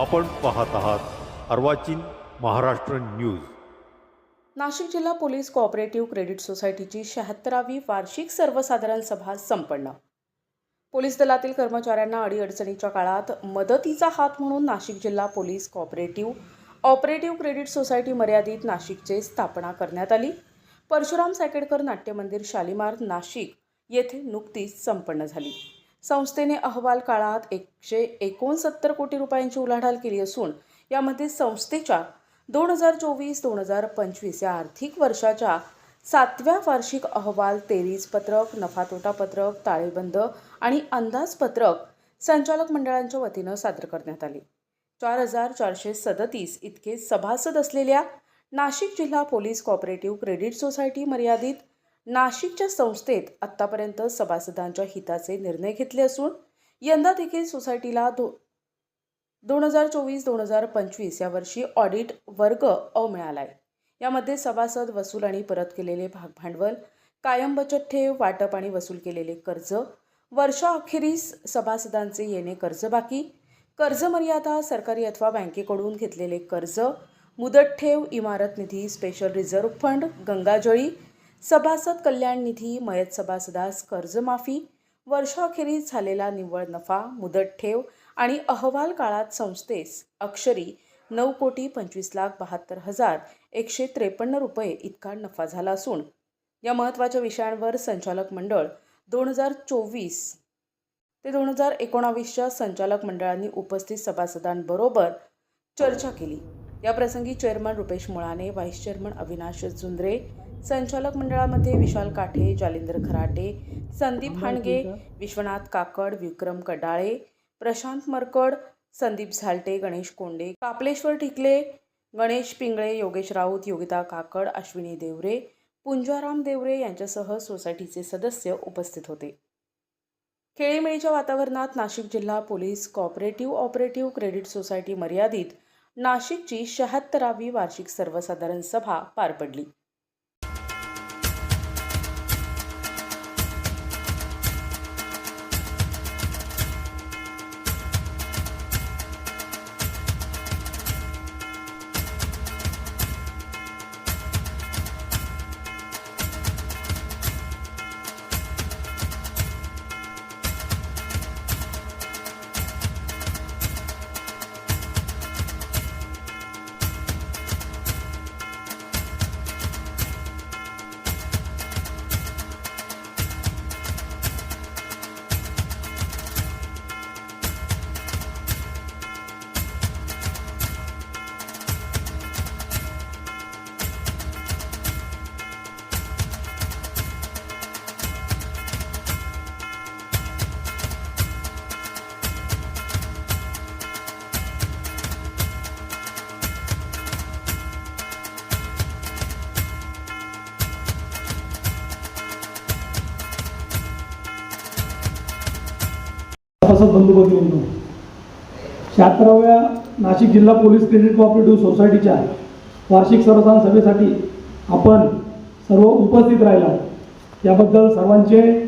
आपण पाहत आहात अर्वाचीन महाराष्ट्र न्यूज. नाशिक जिल्हा पोलीस कोऑपरेटिव्ह क्रेडिट सोसायटीची शहात्तरावी वार्षिक सर्वसाधारण सभा संपन्न. पोलीस दलातील कर्मचाऱ्यांना अडीअडचणीच्या काळात मदतीचा हात म्हणून नाशिक जिल्हा police cooperative operative credit society मर्यादित नाशिकचे स्थापना करण्यात आली. परशुराम सायकेडकर नाट्यमंदिर शालिमार नाशिक येथे नुकतीच संपन्न झाली. संस्थेने अहवाल काळात एकशे एकोणसत्तर कोटी रुपयांची उलाढाल केली असून यामध्ये संस्थेच्या दोन हजार चोवीस दोन हजार पंचवीस या आर्थिक वर्षाच्या सातव्या वार्षिक अहवाल तेरीज पत्रक नफा तोटा पत्रक ताळेबंद आणि अंदाजपत्रक संचालक मंडळांच्या वतीनं सादर करण्यात आले. चार हजार चारशे सदतीस इतके सभासद असलेल्या नाशिक जिल्हा पोलीस कॉपरेटिव्ह क्रेडिट सोसायटी मर्यादित नाशिकच्या संस्थेत आत्तापर्यंत सभासदांच्या हिताचे निर्णय घेतले असून यंदा देखील सोसायटीला दो दोन हजार चोवीस दोन हजार पंचवीस या वर्षी ऑडिट वर्ग अ मिळाला आहे यामध्ये सभासद वसूल आणि परत केलेले भागभांडवल कायम बचत ठेव वाटप आणि वसूल केलेले कर्ज वर्षाअखेरीस सभासदांचे येणे कर्ज बाकी कर्ज मर्यादा सरकारी अथवा बँकेकडून घेतलेले कर्ज मुदत ठेव इमारत निधी स्पेशल रिझर्व्ह फंड गंगाजळी सभासद कल्याण निधी मयत सभासदास कर्जमाफी वर्षाखेरीज झालेला निव्वळ नफा मुदत ठेव आणि अहवाल काळात संस्थेस अक्षरी नऊ कोटी पंचवीस लाख बहात्तर हजार एकशे त्रेपन्न रुपये इतका नफा झाला असून या महत्त्वाच्या विषयांवर संचालक मंडळ दोन हजार चोवीस ते दोन हजार एकोणावीसच्या संचालक मंडळांनी उपस्थित सभासदांबरोबर चर्चा केली. याप्रसंगी chairman Rupesh Mulane vice chairman Avinash Jundre संचालक मंडळामध्ये विशाल काठे जालिंदर खराटे संदीप हाणगे विश्वनाथ काकड विक्रम कडाळे प्रशांत मरकड संदीप झालटे गणेश कोंडे कापलेश्वर ठिकले गणेश पिंगळे योगेश राऊत योगिता काकड अश्विनी देवरे पुंजाराम देवरे यांच्यासह सोसायटीचे सदस्य उपस्थित होते. खेळीमेळीच्या वातावरणात नाशिक जिल्हा police cooperative operative credit society मर्यादित नाशिकची शहात्तरावी वार्षिक सर्वसाधारण सभा पार पडली. सभासद बंधू जाऊ शहात्तराव्या नाशिक जिल्हा पोलीस क्रेडिट कॉपरेटिव्ह सोसायटीच्या वार्षिक सर्वसाधारण सभेसाठी आपण सर्व उपस्थित राहिला याबद्दल सर्वांचे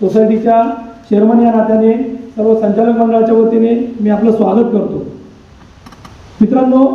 सोसायटीच्या चेअरमन या नात्याने सर्व संचालक मंडळाच्या वतीने मी आपलं स्वागत करतो. मित्रांनो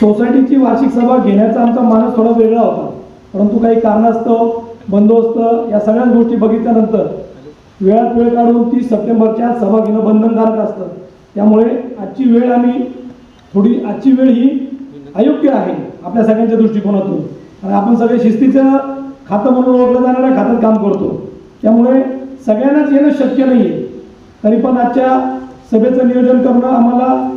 सोसायटीची वार्षिक सभा घेण्याचा आमचा मानस थोडा वेगळा होता. परंतु काही कारणास्तव बंदोबस्त या सगळ्याच गोष्टी बघितल्यानंतर वेळात वेळ काढून तीस सप्टेंबरच्या सभा घेणं बंधनकारक असतं त्यामुळे आजची वेळ आम्ही थोडी आजची वेळ ही अयोग्य आहे आपल्या सगळ्यांच्या दृष्टिकोनातून. आणि आपण सगळे शिस्तीचं खातं म्हणून ओळखलं जाणाऱ्या खात्यात काम करतो. त्यामुळे सगळ्यांनाच येणं शक्य नाही आहे तरी पण आजच्या सभेचं नियोजन करणं आम्हाला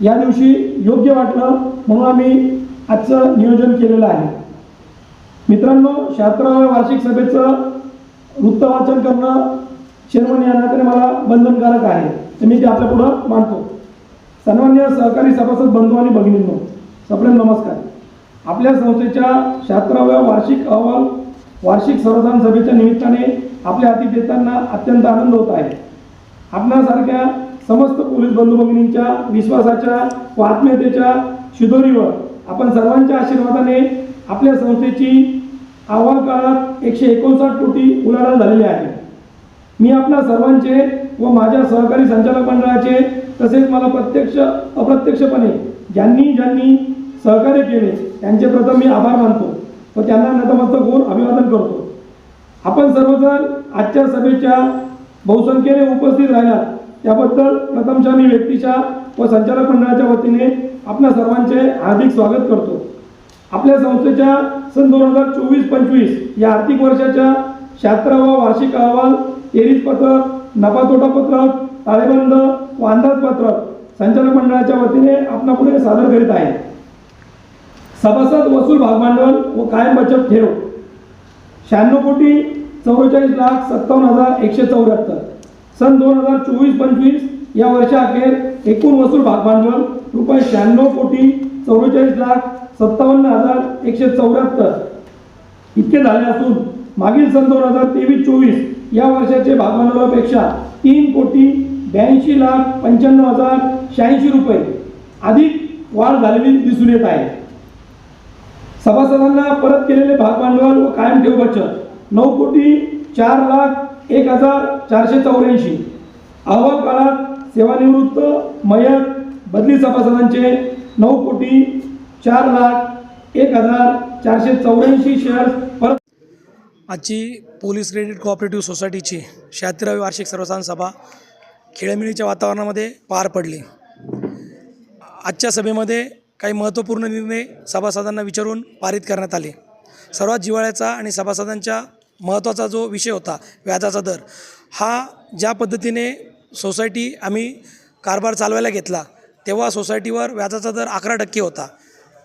या दिवशी योग्य वाटलं म्हणून आम्ही आजचं नियोजन केलेलं आहे. मित्रांनो शहात्तराव्या वार्षिक सभेचं वृत्त वाचन करणं चेअरमन या नात्याने मला बंधनकारक आहे. तर मी ते आपल्या पुढं मांडतो. सन्मान्य सहकारी सभासद बंधू आणि भगिनींनो सप्रेम नमस्कार. आपल्या संस्थेच्या शहात्तराव्या वार्षिक अहवाल वार्षिक सर्वसाधारण सभेच्या निमित्ताने आपल्या हाती देताना अत्यंत आनंद होत आहे. आपणासारख्या समस्त पोलीस बंधू भगिनींच्या विश्वासाच्या व आत्मीयतेच्या शिदोरीवर आपण सर्वांच्या आशीर्वादाने आपल्या संस्थेची अहवाल काळात एकशे एकोणसाठ कोटी उलाढाल झालेली आहे. मी आपल्या सर्वांचे व माझ्या सहकारी संचालक मंडळाचे तसेच मला प्रत्यक्ष अप्रत्यक्षपणे ज्यांनी ज्यांनी सहकार्य केले त्यांचे प्रथम मी आभार मानतो व त्यांना नतमस्तक होऊन अभिवादन करतो. आपण सर्वजण आजच्या सभेच्या बहुसंख्येने उपस्थित राहिलात. त्याबद्दल प्रथमशा मी व्यक्तीच्या व संचालक मंडळाच्या वतीने आपल्या सर्वांचे हार्दिक स्वागत करतो. आपल्या संस्थेच्या सन दोन हजार चोवीस पंचवीस या आर्थिक वर्षाच्या शहात्तरावा वार्षिक अहवाल एरीज पत्रक नफा तोटा पत्रक ताळेबंद व अंदाजपत्रक संचालक मंडळाच्या वतीने आपणापुढे सादर करीत आहे. सभासद वसूल भागभांडवल व कायम बचत ठेव. शहाण्णव कोटी चौवेचाळीस लाख सत्तावन्न हजार एकशे चौऱ्याहत्तर. सन दोन हजार चोवीस पंचवीस या वर्षाअखेर एकूण वसूल भागभांडवल रुपये शहाण्णव कोटी चौवेचाळीस लाख सत्तावन्न हजार एकशे चौऱ्याहत्तर इतके झाले असून मागील सन दोन हजार तेवीस चोवीस या वर्षाचे भागभांडवलापेक्षा तीन कोटी ब्याऐंशी लाख पंच्याण्णव हजार शहाऐंशी रुपये अधिक वाढ झालेली दिसून येत आहे. सभासदांना परत केलेले भागभांडवल व कायम ठेव बचत नऊ कोटी चार लाख एक हजार चारशे चौऱ्याऐंशी. अहवाल काळात सेवानिवृत्त मयत बदली सभासदांचे नऊ कोटी चार लाख एक हजार चारशे चौऱ्याऐंशी शेअर्स परत आजची पोलीस क्रेडिट कोऑपरेटिव्ह सोसायटीची शहात्तरावी वार्षिक सर्वसाधारण सभा खेळमिळीच्या वातावरणामध्ये पार पडली. आजच्या सभेमध्ये काही महत्त्वपूर्ण निर्णय सभासदांना विचारून पारित करण्यात आले. सर्वात जिव्हाळ्याचा आणि सभासदांच्या महत्त्वाचा जो विषय होता व्याजाचा दर हा ज्या पद्धतीने सोसायटी आम्ही कारभार चालवायला घेतला तेव्हा सोसायटीवर व्याजाचा दर अकरा टक्के होता.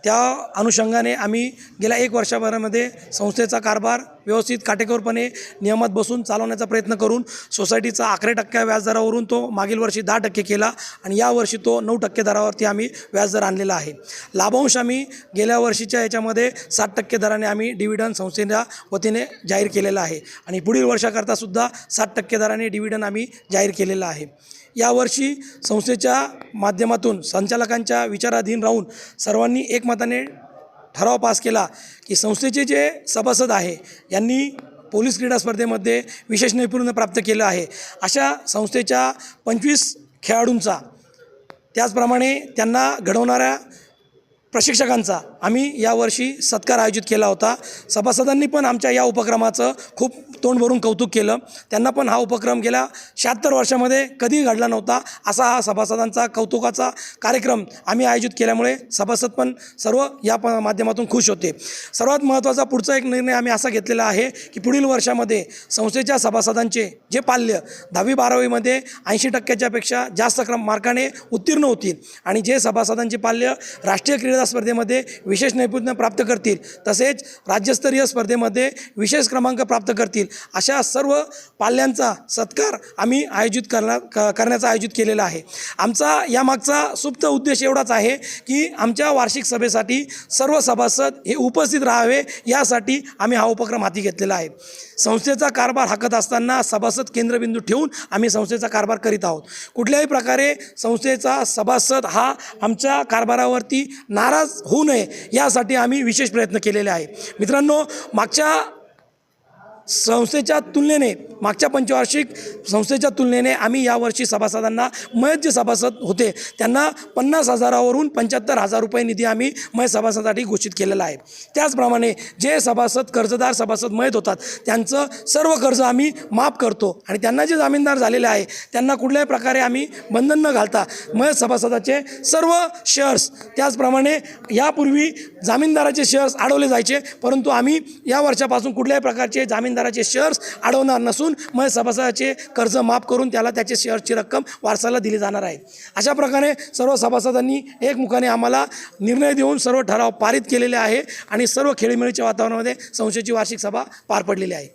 त्या अनुषंगाने आम्ही गेल्या एक वर्षभरामध्ये संस्थेचा कारभार व्यवस्थित काटेकोरपणे नियमात बसून चालवण्याचा प्रयत्न करून सोसायटीचा अकरा टक्क्या व्याजदरावरून तो मागील वर्षी दहा टक्के केला आणि यावर्षी तो नऊ टक्के दरावरती आम्ही व्याजदर आणलेला आहे. लाभांश आम्ही गेल्या वर्षीच्या याच्यामध्ये सात टक्के दराने आम्ही डिव्हिडंड संस्थेच्या वतीने जाहीर केलेला आहे आणि पुढील वर्षाकरता सुद्धा सात टक्के दराने डिव्हिडंड आम्ही जाहीर केलेला आहे. यावर्षी संस्थेच्या माध्यमातून संचालकांच्या विचाराधीन राहून सर्वांनी एकमताने ठराव पास केला की संस्थेचे जे सभासद आहे यांनी पोलीस क्रीडा स्पर्धेमध्ये विशेष नैपुण्य प्राप्त केलं आहे. अशा संस्थेच्या पंचवीस खेळाडूंचा त्याचप्रमाणे त्यांना घडवणाऱ्या प्रशिक्षकांचा. आम्ही यावर्षी सत्कार आयोजित केला होता. सभासदांनी पण आमच्या या उपक्रमाचं खूप तोंड भरून कौतुक केलं. त्यांना पण हा उपक्रम गेल्या शहात्तर वर्षामध्ये कधी घडला नव्हता. असा हा सभासदांचा कौतुकाचा कार्यक्रम आम्ही आयोजित केल्यामुळे सभासद पण सर्व या प माध्यमातून खुश होते. सर्वात महत्त्वाचा पुढचा एक निर्णय आम्ही असा घेतलेला आहे की पुढील वर्षामध्ये संस्थेच्या सभासदांचे जे पाल्य दहावी बारावीमध्ये ऐंशी टक्क्याच्यापेक्षा जास्त क्रम मार्काने उत्तीर्ण होतील. आणि जे सभासदांचे पाल्य राष्ट्रीय क्रीडा स्पर्धेमध्ये विशेष नैपुण्य प्राप्त करतील. तसेच राज्यस्तरीय स्पर्धेमध्ये विशेष क्रमांक प्राप्त करतील. अशा सर्व पाल्यांचा सत्कार आम्ही आयोजित करणार करण्याचा आयोजित केलेला आहे. आमचा यामागचा सुप्त उद्देश एवढाच आहे की आमच्या वार्षिक सभेसाठी सर्व सभासद हे उपस्थित राहावे यासाठी आम्ही हा उपक्रम हाती घेतलेला आहे. संस्थेचा कारभार हाकत असताना सभासद केंद्रबिंदू ठेवून आम्ही संस्थेचा कारभार करीत आहोत. कुठल्याही प्रकारे संस्थेचा सभासद हा आमच्या कारभारावरती नाराज होऊ नये यासाठी आम्ही विशेष प्रयत्न केलेले आहे. मित्रांनो मागच्या संस्थेच्या तुलनेने मागच्या पंचवार्षिक संस्थेच्या तुलनेने आम्ही यावर्षी सभासदांना मयत जे सभासद होते त्यांना पन्नास हजारावरून पंच्याहत्तर हजार रुपये निधी आम्ही मय सभासदासाठी घोषित केलेला आहे. त्याचप्रमाणे जे सभासद कर्जदार सभासद मयत होतात त्यांचं सर्व कर्ज आम्ही माफ करतो आणि त्यांना जे जामीनदार झालेले आहे त्यांना कुठल्याही प्रकारे आम्ही बंधन न घालता मयत सभासदाचे सर्व शेअर्स त्याचप्रमाणे यापूर्वी जामीनदाराचे शेअर्स अडवले जायचे परंतु आम्ही या वर्षापासून कुठल्याही प्रकारचे जमीनदाराचे शेअर्स अडवणार नसून मग सभासदाचे कर्ज माफ करून त्याला त्याचे शेअर्सची रक्कम वारसाला दिली जाणार आहे. अशा प्रकारे सर्व सभासदांनी एकमुखाने आम्हाला निर्णय देऊन सर्व ठराव पारित केलेले आहे आणि सर्व खेळीमेळीच्या वातावरणामध्ये संस्थेची वार्षिक सभा पार पडलेली आहे.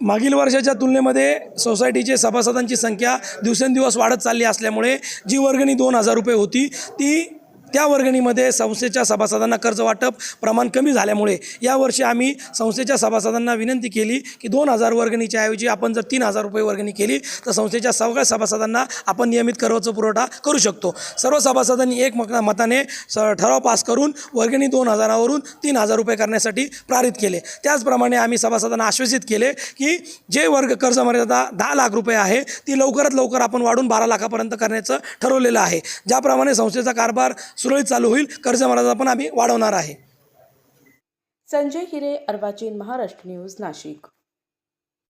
मागील वर्षाच्या तुलनेमध्ये सोसायटीचे सभासदांची संख्या दिवसेंदिवस वाढत चालली असल्यामुळे जी वर्गणी दोन हजार रुपये होती ती त्या वर्गणीमध्ये संस्थेच्या सभासदांना कर्ज वाटप प्रमाण कमी झाल्यामुळे यावर्षी आम्ही संस्थेच्या सभासदांना विनंती केली की दोन हजार वर्गणीच्या ऐवजी आपण जर तीन हजार रुपये वर्गणी केली तर संस्थेच्या सगळ्या सभासदांना आपण नियमित कर्ज पुरवठा करू शकतो. सर्व सभासदांनी एक मक मताने स ठराव पास करून वर्गणी दोन हजारावरून तीन हजार रुपये करण्यासाठी पारित केले. त्याचप्रमाणे आम्ही सभासदांना आश्वासित केले की जे वर्ग कर्ज मर्यादा दहा लाख रुपये आहे ती लवकरात लवकर आपण वाढून बारा लाखापर्यंत करण्याचं ठरवलेलं आहे. ज्याप्रमाणे संस्थेचा कारभार सुरळीत चालू होईल. कर्ज पण आम्ही वाढवणार आहे. संजय हिरे अर्वाचीन महाराष्ट्र न्यूज नाशिक.